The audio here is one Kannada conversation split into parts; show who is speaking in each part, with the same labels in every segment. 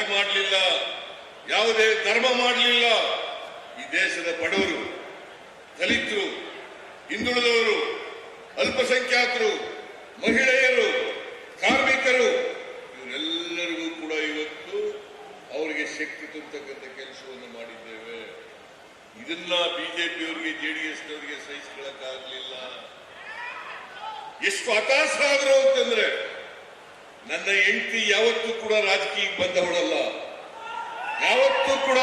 Speaker 1: ಜಾತಿ ಮಾಡಲಿಲ್ಲ, ಯಾವುದೇ ಧರ್ಮ ಮಾಡಲಿಲ್ಲ. ಈ ದೇಶದ ಬಡವರು, ದಲಿತರು, ಹಿಂದುಳಿದವರು, ಅಲ್ಪಸಂಖ್ಯಾತರು, ಮಹಿಳೆಯರು, ಕಾರ್ಮಿಕರು, ಇವರೆಲ್ಲರಿಗೂ ಕೂಡ ಇವತ್ತು ಅವರಿಗೆ ಶಕ್ತಿ ತುಂಬತಕ್ಕಂಥ ಕೆಲಸವನ್ನು ಮಾಡಿದ್ದೇವೆ. ಇದನ್ನ ಬಿಜೆಪಿಯವರಿಗೆ ಜೆಡಿಎಸ್ನವರಿಗೆ ಸಹಿಸಿಕೊಳ್ಳಕ್ಕಾಗಲಿಲ್ಲ. ಎಷ್ಟು ಹತಾಶರಾದ್ರು ಅಂತಂದ್ರೆ ನನ್ನ ಹೆಂಡತಿ ಯಾವತ್ತೂ ಕೂಡ ರಾಜಕೀಯಕ್ಕೆ ಬಂದವಳಲ್ಲ. ಯಾವತ್ತೂ ಕೂಡ.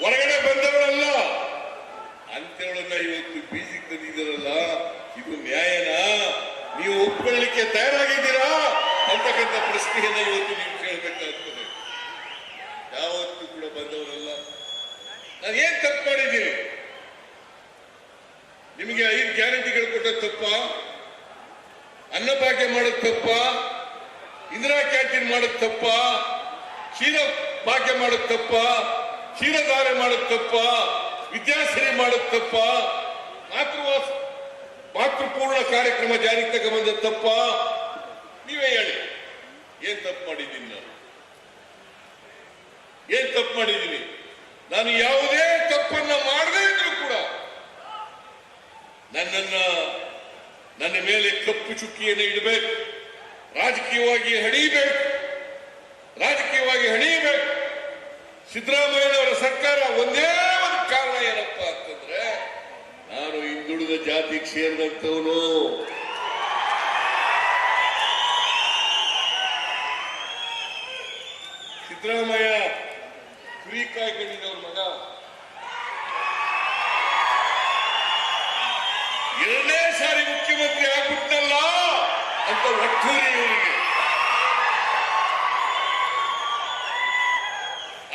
Speaker 1: ಹೊರಗಡೆ ಬಂದವಳಲ್ಲ. ಅಂತೇಳನ್ನ ಇವತ್ತು ಬೀಜಿಗೆ ತಂದಿದ್ದಾರಲ್ಲ, ಇದು ನ್ಯಾಯನಾ? ನೀವು ಒಪ್ಕೊಳ್ಳಲಿಕ್ಕೆ ತಯಾರಾಗಿದ್ದೀರಾ? ಅಂತಕ್ಕಂಥ ಪ್ರಶ್ನೆಯನ್ನ ಇವತ್ತು ನೀವು ಕೇಳಬೇಕಾಗ್ತದೆ. ಯಾವತ್ತೂ ಕೂಡ ಬಂದವರಲ್ಲ ನಾನು ಏನ್ ತಪ್ಪು ಮಾಡಿದ್ದೀನಿ ನಿಮಗೆ ಐದು ಗ್ಯಾರಂಟಿಗಳು ಕೊಟ್ಟ ತಪ್ಪ? ಅನ್ನಭಾಗ್ಯ ಮಾಡೋದ್ ತಪ್ಪ, ಇಂದಿರಾ ಕ್ಯಾಂಟೀನ್ ಮಾಡೋದು ತಪ್ಪ, ಕ್ಷೀರ ಭಾಗ್ಯ ಮಾಡೋದ್ ತಪ್ಪ ಕ್ಷೀರಧಾರೆ ಮಾಡೋದು ತಪ್ಪ ವಿದ್ಯಾಸಿರಿ ಮಾಡೋದು ತಪ್ಪ ಮಾತೃವಾಸ ಮಾತೃಪೂರ್ಣ ಕಾರ್ಯಕ್ರಮ ಜಾರಿಗೆ ತಗೊಂಬಂದ ತಪ್ಪ. ನೀವೇ ಹೇಳಿ, ಏನ್ ತಪ್ಪು ಮಾಡಿದ್ದೀನಿ ನಾನು? ಏನ್ ತಪ್ಪು ಮಾಡಿದ್ದೀನಿ? ನಾನು ಯಾವುದೇ ತಪ್ಪನ್ನ ಮಾಡದೇ ಇದ್ರು ಕೂಡ ನನ್ನನ್ನ ನನ್ನ ಮೇಲೆ ಕಪ್ಪು ಚುಕ್ಕಿಯನ್ನು ಇಡಬೇಕು. ರಾಜಕೀಯವಾಗಿ ಹಣಿಬೇಕು. ರಾಜಕೀಯವಾಗಿ ಹಣಿಯಬೇಕು ಸಿದ್ದರಾಮಯ್ಯನವರ ಸರ್ಕಾರ ಒಂದೇ ಒಂದು ಕಾರಣ ಏನಪ್ಪ ಅಂತಂದ್ರೆ, ನಾನು ಹಿಂದುಳಿದ ಜಾತಿ ಸೇರಿದಂತವನು ಸಿದ್ದರಾಮಯ್ಯ ಕುರಿ ಮಗ.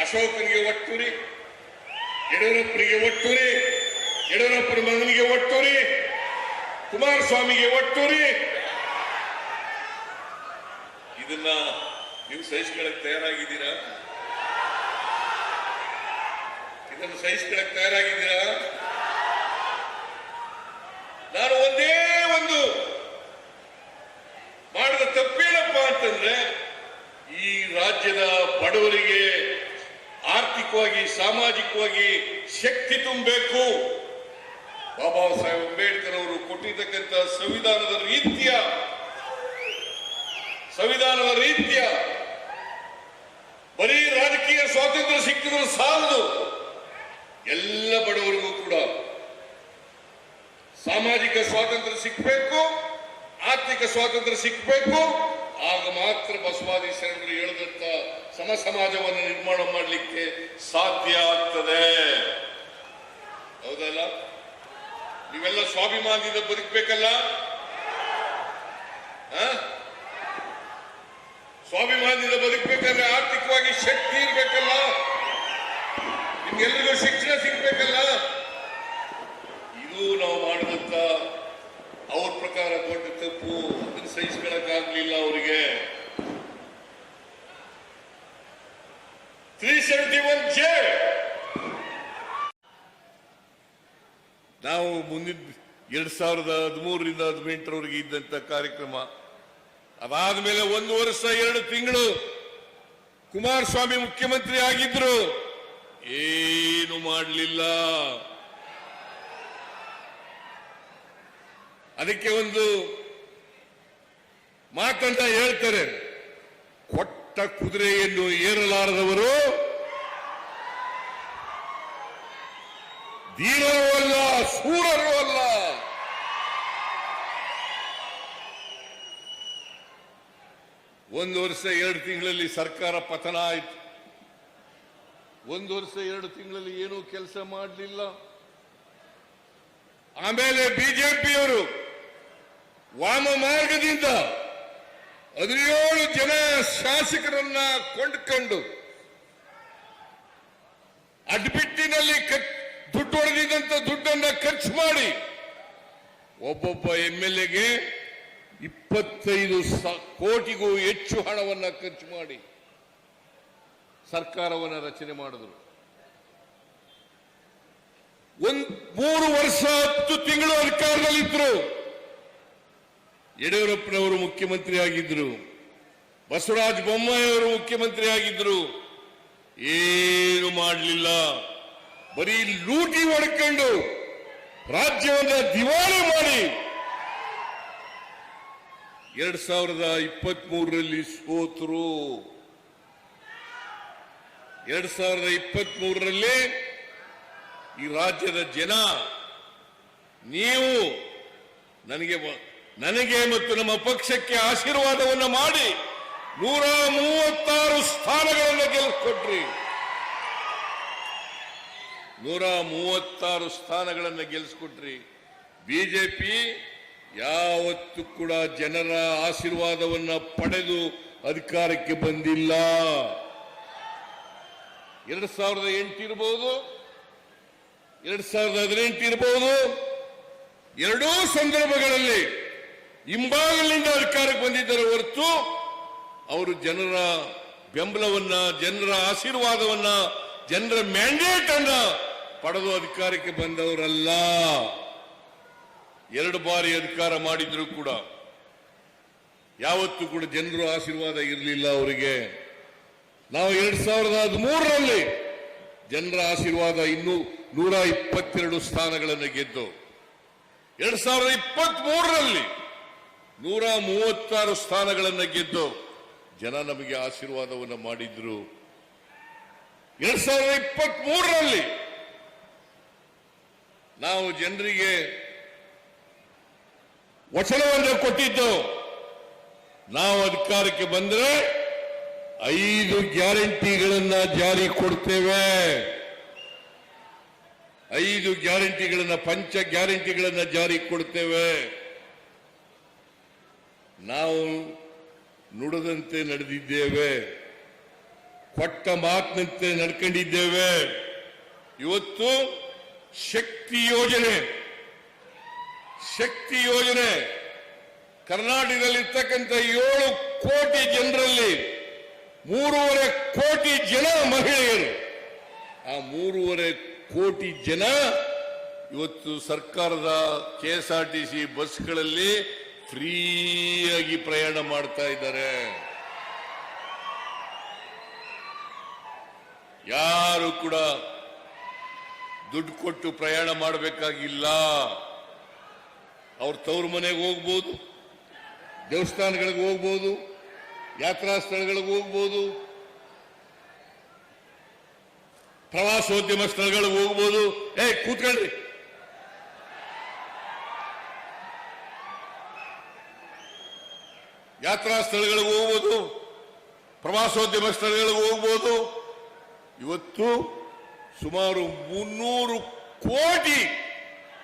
Speaker 1: ಅಶೋಕನಿಗೆ ಒಟ್ಟೂರಿ. ಯಡಿಯೂರಪ್ಪನಿಗೆ ಒಟ್ಟೂರಿ. ಯಡಿಯೂರಪ್ಪನ ಮಗನಿಗೆ ಒಟ್ಟೂರಿ. ಕುಮಾರಸ್ವಾಮಿಗೆ ಒಟ್ಟೂರಿ. ಇದನ್ನ ನೀವು ಸಹಿಸ್ಕೊಳಕ್ ತಯಾರಾಗಿದ್ದೀರಾ? ಇದನ್ನು ಸಹಿಸ್ಕೊಳಕ್ ತಯಾರಾಗಿದ್ದೀರಾ? ನಾನು ಒಂದು ಮಾಡಿದ ತಪ್ಪೇನಪ್ಪ ಅಂತಂದ್ರೆ ಈ ರಾಜ್ಯದ ಬಡವರಿಗೆ ಆರ್ಥಿಕವಾಗಿ ಸಾಮಾಜಿಕವಾಗಿ ಶಕ್ತಿ ತುಂಬಬೇಕು. ಬಾಬಾ ಸಾಹೇಬ್ ಅಂಬೇಡ್ಕರ್ ಅವರು ಕೊಟ್ಟಿರ್ತಕ್ಕಂಥ ಸಂವಿಧಾನದ ರೀತಿಯ ಸಂವಿಧಾನದ ರೀತಿಯ, ಬರೀ ರಾಜಕೀಯ ಸ್ವಾತಂತ್ರ್ಯ ಸಿಕ್ಕಿದ್ರು ಸಾಲದು. ಎಲ್ಲ ಬಡವರಿಗೂ ಕೂಡ ಸಾಮಾಜಿಕ ಸ್ವಾತಂತ್ರ್ಯ ಸಿಕ್ಕಬೇಕು ಆರ್ಥಿಕ ಸ್ವಾತಂತ್ರ್ಯ ಸಿಕ್ಕಬೇಕು ಆಗ ಮಾತ್ರ ಬಸವಾದಿ ಶರಣರು ಹೇಳಿದಂತ ಸಮ ಸಮಾಜವನ್ನು ನಿರ್ಮಾಣ ಮಾಡಲಿಕ್ಕೆ ಸಾಧ್ಯ ಆಗ್ತದೆ. ಹೌದಲ್ಲ? ನೀವೆಲ್ಲ ಸ್ವಾಭಿಮಾನದಿಂದ ಬದುಕಬೇಕಲ್ಲ? ಸ್ವಾಭಿಮಾನದಿಂದ ಬದುಕಬೇಕಾದ್ರೆ ಆರ್ಥಿಕವಾಗಿ ಶಕ್ತಿ ಇರಬೇಕಲ್ಲ? ನಿಮ್ಗೆಲ್ರಿಗೂ ಶಿಕ್ಷಣ ಸಿಗ್ಬೇಕಲ್ಲ? ಇದು ನಾವು ಮಾಡಿದಂತ ಅವ್ರ ಪ್ರಕಾರ ದೊಡ್ಡ ತಪ್ಪು. ಅದನ್ನು ಸಹಿಸ್ಕೊಳಕ್ಕಾಗ್ಲಿಲ್ಲ ಅವರಿಗೆ. ಒನ್ ನಾವು ಮುಂದಿನ ಎರಡ್ ಸಾವಿರದ ಹದಿಮೂರರಿಂದ ಹದಿನೆಂಟರವರೆಗೆ ಇದ್ದಂತ ಕಾರ್ಯಕ್ರಮ. ಅದಾದ್ಮೇಲೆ ಒಂದು ವರ್ಷ, ಎರಡು ತಿಂಗಳು ಕುಮಾರಸ್ವಾಮಿ ಮುಖ್ಯಮಂತ್ರಿ ಆಗಿದ್ರು. ಏನು ಮಾಡಲಿಲ್ಲ. ಅದಕ್ಕೆ ಒಂದು ಮಾತನ್ನ ಹೇಳ್ತಾರೆ ಕೊಟ್ಟ ಕುದುರೆಯನ್ನು ಏರಲಾರದವರು ಧೀರರೂ ಅಲ್ಲ, ಸೂರರೂ ಅಲ್ಲ. ಒಂದು ವರ್ಷ ಎರಡು ತಿಂಗಳಲ್ಲಿ ಸರ್ಕಾರ ಪತನ ಆಯಿತು. ಒಂದು ವರ್ಷ ಎರಡು ತಿಂಗಳಲ್ಲಿ ಏನೂ ಕೆಲಸ ಮಾಡಲಿಲ್ಲ. ಆಮೇಲೆ ಬಿಜೆಪಿಯವರು ವಾಮ ಮಾರ್ಗದಿಂದ ಹದಿನೇಳು ಜನ ಶಾಸಕರನ್ನ ಕೊಂಡ್ಕೊಂಡು ಅಡ್ಬಿಟ್ಟಿನಲ್ಲಿ ಖರ್ಚ್- ದುಡ್ಡು ಹೊಡೆದಿದ್ದಂತ ದುಡ್ಡನ್ನ ಖರ್ಚು ಮಾಡಿ ಒಬ್ಬೊಬ್ಬ ಎಂ ಎಲ್ ಎಗೆ ಇಪ್ಪತ್ತೈದು ಕೋಟಿಗೂ ಹೆಚ್ಚು ಹಣವನ್ನ ಖರ್ಚು ಮಾಡಿ ಸರ್ಕಾರವನ್ನ ರಚನೆ ಮಾಡಿದ್ರು. ಒಂದ್ ಮೂರು ವರ್ಷ, ಹತ್ತು ತಿಂಗಳು ಅಧಿಕಾರದಲ್ಲಿದ್ರು. ಯಡಿಯೂರಪ್ಪನವರು ಮುಖ್ಯಮಂತ್ರಿ ಆಗಿದ್ರು. ಬಸವರಾಜ ಬೊಮ್ಮಾಯಿ ಅವರು ಮುಖ್ಯಮಂತ್ರಿ ಆಗಿದ್ರು. ಏನು ಮಾಡಲಿಲ್ಲ. ಬರೀ ಲೂಟಿ ಹೊಡ್ಕೊಂಡು ರಾಜ್ಯವನ್ನ ದಿವಾಳಿ ಮಾಡಿ ಎರಡ್ ಸಾವಿರದ ಇಪ್ಪತ್ತ್ ಮೂರರಲ್ಲಿ ಸೋತರು. ಎರಡ್ ಸಾವಿರದ ಇಪ್ಪತ್ತ್ ಮೂರರಲ್ಲಿ ಈ ರಾಜ್ಯದ ಜನ, ನೀವು ನನಗೆ ನನಗೆ ಮತ್ತು ನಮ್ಮ ಪಕ್ಷಕ್ಕೆ ಆಶೀರ್ವಾದವನ್ನ ಮಾಡಿ ನೂರ ಮೂವತ್ತಾರು ಸ್ಥಾನಗಳನ್ನು ಗೆಲ್ಲಿಸ್ಕೊಟ್ರಿ ನೂರ ಮೂವತ್ತಾರು ಸ್ಥಾನಗಳನ್ನು ಗೆಲ್ಲಿಸ್ಕೊಟ್ರಿ ಬಿಜೆಪಿ ಯಾವತ್ತೂ ಕೂಡ ಜನರ ಆಶೀರ್ವಾದವನ್ನ ಪಡೆದು ಅಧಿಕಾರಕ್ಕೆ ಬಂದಿಲ್ಲ. ಎರಡ್ ಸಾವಿರದ ಎಂಟು ಇರಬಹುದು ಎರಡ್ ಸಾವಿರದ ಹದಿನೆಂಟು ಇರಬಹುದು ಎರಡೂ ಸಂದರ್ಭಗಳಲ್ಲಿ ಹಿಂಬಾಗಲಿಂದ ಅಧಿಕಾರಕ್ಕೆ ಬಂದಿದ್ದಾರೆ ಹೊರತು ಅವರು ಜನರ ಬೆಂಬಲವನ್ನ, ಜನರ ಆಶೀರ್ವಾದವನ್ನ, ಜನರ ಮ್ಯಾಂಡೇಟ್ ಅನ್ನ ಪಡೆದು ಅಧಿಕಾರಕ್ಕೆ ಬಂದವರಲ್ಲ. ಎರಡು ಬಾರಿ ಅಧಿಕಾರ ಮಾಡಿದ್ರು ಕೂಡ ಯಾವತ್ತೂ ಕೂಡ ಜನರ ಆಶೀರ್ವಾದ ಇರಲಿಲ್ಲ ಅವರಿಗೆ. ನಾವು ಎರಡ್ ಸಾವಿರದ ಹದಿಮೂರರಲ್ಲಿ ಜನರ ಆಶೀರ್ವಾದ ಇನ್ನೂ ನೂರ ಇಪ್ಪತ್ತೆರಡು ಸ್ಥಾನಗಳನ್ನು ಗೆದ್ದು, ಎರಡ್ ಸಾವಿರದ ಇಪ್ಪತ್ತ್ ಮೂರರಲ್ಲಿ ನೂರ ಮೂವತ್ತಾರು ಸ್ಥಾನಗಳನ್ನು ಗೆದ್ದು ಜನ ನಮಗೆ ಆಶೀರ್ವಾದವನ್ನು ಮಾಡಿದ್ರು. ಎರಡ್ ಸಾವಿರದ ಇಪ್ಪತ್ತ್ ಮೂರರಲ್ಲಿ ನಾವು ಜನರಿಗೆ ವಚನವನ್ನು ಕೊಟ್ಟಿದ್ದು, ನಾವು ಅಧಿಕಾರಕ್ಕೆ ಬಂದರೆ ಐದು ಗ್ಯಾರಂಟಿಗಳನ್ನ ಜಾರಿ ಕೊಡ್ತೇವೆ. ಐದು ಗ್ಯಾರಂಟಿಗಳನ್ನ, ಪಂಚ ಗ್ಯಾರಂಟಿಗಳನ್ನ ಜಾರಿ ಕೊಡ್ತೇವೆ. ನಾವು ನುಡದಂತೆ ನಡೆದಿದ್ದೇವೆ. ಕೊಟ್ಟ ಮಾತಿನಂತೆ ನಡ್ಕೊಂಡಿದ್ದೇವೆ. ಇವತ್ತು ಶಕ್ತಿ ಯೋಜನೆ. ಶಕ್ತಿ ಯೋಜನೆ. ಕರ್ನಾಟಕದಲ್ಲಿರ್ತಕ್ಕಂಥ ಏಳು ಕೋಟಿ ಜನರಲ್ಲಿ ಮೂರುವರೆ ಕೋಟಿ ಜನ ಮಹಿಳೆಯರು. ಆ ಮೂರುವರೆ ಕೋಟಿ ಜನ ಇವತ್ತು ಸರ್ಕಾರದ K S R T C ಬಸ್ಗಳಲ್ಲಿ ಫ್ರೀಯಾಗಿ ಪ್ರಯಾಣ ಮಾಡ್ತಾ ಇದ್ದಾರೆ. ಯಾರು ಕೂಡ ದುಡ್ಡು ಕೊಟ್ಟು ಪ್ರಯಾಣ ಮಾಡಬೇಕಾಗಿಲ್ಲ. ಅವ್ರ ತವ್ರ ಮನೆಗೆ ಹೋಗ್ಬೋದು, ದೇವಸ್ಥಾನಗಳಿಗೆ ಹೋಗ್ಬೋದು, ಯಾತ್ರಾ ಸ್ಥಳಗಳಿಗೆ ಹೋಗ್ಬೋದು, ಪ್ರವಾಸೋದ್ಯಮ ಸ್ಥಳಗಳಿಗೆ ಹೋಗ್ಬೋದು. ಏ ಕೂತ್ಕೊಳ್ರಿ. ಯಾತ್ರಾ ಸ್ಥಳಗಳಿಗೆ ಹೋಗ್ಬೋದು, ಪ್ರವಾಸೋದ್ಯಮ ಸ್ಥಳಗಳಿಗೆ ಹೋಗ್ಬೋದು. ಇವತ್ತು ಸುಮಾರು ಮುನ್ನೂರು ಕೋಟಿ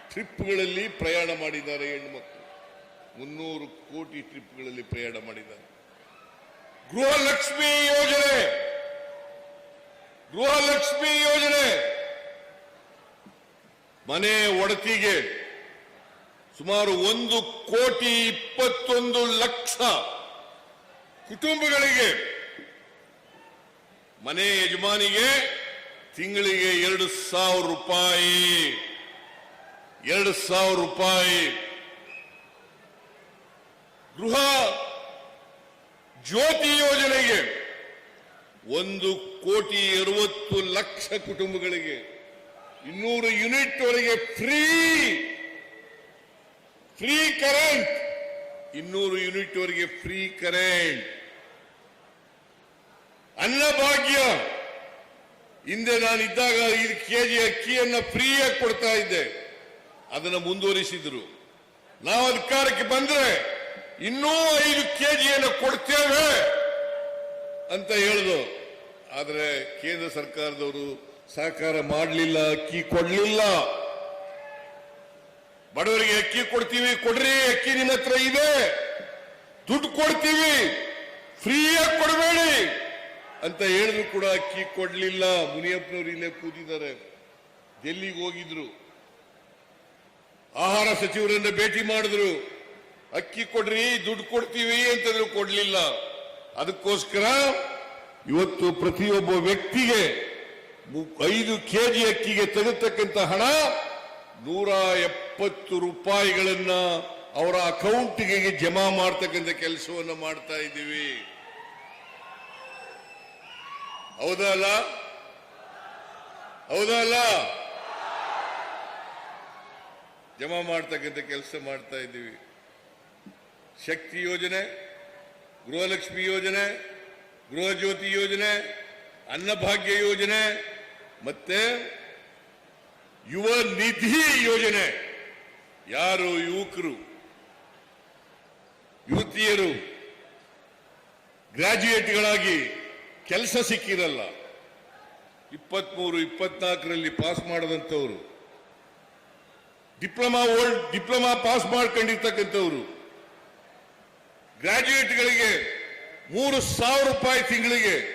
Speaker 1: ಟ್ರಿಪ್ಗಳಲ್ಲಿ ಪ್ರಯಾಣ ಮಾಡಿದ್ದಾರೆ ಹೆಣ್ಮಕ್ಳು. ಮುನ್ನೂರು ಕೋಟಿ ಟ್ರಿಪ್ಗಳಲ್ಲಿ ಪ್ರಯಾಣ ಮಾಡಿದ್ದಾರೆ. ಗೃಹಲಕ್ಷ್ಮಿ ಯೋಜನೆ! ಗೃಹಲಕ್ಷ್ಮಿ ಯೋಜನೆ! ಮನೆ ಒಡತಿಗೆ ಸುಮಾರು ಒಂದು ಕೋಟಿ ಇಪ್ಪತ್ತೊಂದು ಲಕ್ಷ ಕುಟುಂಬಗಳಿಗೆ ಮನೆ ಯಜಮಾನಿಗೆ ತಿಂಗಳಿಗೆ ಎರಡು ಸಾವಿರ ರೂಪಾಯಿ. ಎರಡು ಸಾವಿರ ರೂಪಾಯಿ. ಗೃಹ ಜ್ಯೋತಿ ಯೋಜನೆಗೆ ಒಂದು ಕೋಟಿ ಅರವತ್ತು ಲಕ್ಷ ಕುಟುಂಬಗಳಿಗೆ ಇನ್ನೂರು ಯೂನಿಟ್ ವರೆಗೆ ಫ್ರೀ ಫ್ರೀ ಕರೆಂಟ್. ಇನ್ನೂರು ಯೂನಿಟ್ ವರೆಗೆ ಫ್ರೀ ಕರೆಂಟ್. ಅನ್ನಭಾಗ್ಯ ಹಿಂದೆ ನಾನಿದ್ದಾಗ ಐದು ಕೆಜಿ ಅಕ್ಕಿಯನ್ನ ಫ್ರೀಯಾಗಿ ಕೊಡ್ತಾ ಇದ್ದೆ. ಅದನ್ನು ಮುಂದುವರಿಸಿದ್ರು. ನಾವು ಅಧಿಕಾರಕ್ಕೆ ಬಂದ್ರೆ ಇನ್ನೂ ಐದು ಕೆ ಜಿಯನ್ನು ಕೊಡ್ತೇವೆ ಅಂತ ಹೇಳಿದ್ರು. ಆದರೆ ಕೇಂದ್ರ ಸರ್ಕಾರದವರು ಸಹಕಾರ ಮಾಡಲಿಲ್ಲ, ಅಕ್ಕಿ ಕೊಡಲಿಲ್ಲ. ಬಡವರಿಗೆ ಅಕ್ಕಿ ಕೊಡ್ತೀವಿ, ಕೊಡ್ರಿ, ಅಕ್ಕಿ ನಿಮ್ಮ ಹತ್ರ ಇದೆ. ದುಡ್ಡು ಕೊಡ್ತೀವಿ, ಫ್ರೀಯಾಗಿ ಕೊಡಬೇಡಿ. ಅಂತ ಹೇಳಿದ್ರು ಕೂಡ ಅಕ್ಕಿ ಕೊಡ್ಲಿಲ್ಲ. ಮುನಿಯಪ್ಪನವರು ಇಲ್ಲೇ ಕೂತಿದ್ದಾರೆ. ಡೆಲ್ಲಿಗೆ ಹೋಗಿದ್ರು. ಆಹಾರ ಸಚಿವರನ್ನ ಭೇಟಿ ಮಾಡಿದ್ರು. ಅಕ್ಕಿ ಕೊಡ್ರಿ, ದುಡ್ಡು ಕೊಡ್ತೀವಿ ಅಂತಂದ್ರು ಕೊಡ್ಲಿಲ್ಲ. ಅದಕ್ಕೋಸ್ಕರ ಇವತ್ತು ಪ್ರತಿಯೊಬ್ಬ ವ್ಯಕ್ತಿಗೆ ಐದು ಕೆಜಿ ಅಕ್ಕಿಗೆ ತೆಗೆತಕ್ಕಂತ ಹಣ ನೂರ ಎಪ್ಪತ್ತು ರೂಪಾಯಿಗಳನ್ನ ಅವರ ಅಕೌಂಟ್ಗೆ ಜಮಾ ಮಾಡ್ತಕ್ಕಂಥ ಕೆಲಸವನ್ನು ಮಾಡ್ತಾ ಇದ್ದೀವಿ. ಹೌದಾ ಅಲ್ಲ? ಹೌದಾ ಅಲ್ಲ? ಜಮಾ ಮಾಡ್ತಕ್ಕಂಥ ಕೆಲಸ ಮಾಡ್ತಾ ಇದ್ದೀವಿ. ಶಕ್ತಿ ಯೋಜನೆ, ಗೃಹಲಕ್ಷ್ಮಿ ಯೋಜನೆ ಗೃಹ ಜ್ಯೋತಿ ಯೋಜನೆ, ಅನ್ನಭಾಗ್ಯ ಯೋಜನೆ, ಮತ್ತೆ ಯುವ ನಿಧಿ ಯೋಜನೆ. ಯಾರು ಯುವಕರು? ಯುವತಿಯರು ಗ್ರಾಜ್ಯುಯೇಟ್ಗಳಾಗಿ ಕೆಲಸ ಸಿಕ್ಕಿರಲ್ಲ. ಇಪ್ಪತ್ಮೂರು, ಇಪ್ಪತ್ನಾಲ್ಕರಲ್ಲಿ ಪಾಸ್ ಮಾಡದಂಥವ್ರು. ಡಿಪ್ಲೊಮಾ ಓಲ್ಡ್, ಡಿಪ್ಲೊಮಾ ಪಾಸ್ ಮಾಡ್ಕೊಂಡಿರ್ತಕ್ಕಂಥವ್ರು. ಗ್ರಾಜ್ಯುಯೇಟ್ಗಳಿಗೆ ಮೂರು ಸಾವಿರ ರೂಪಾಯಿ ತಿಂಗಳಿಗೆ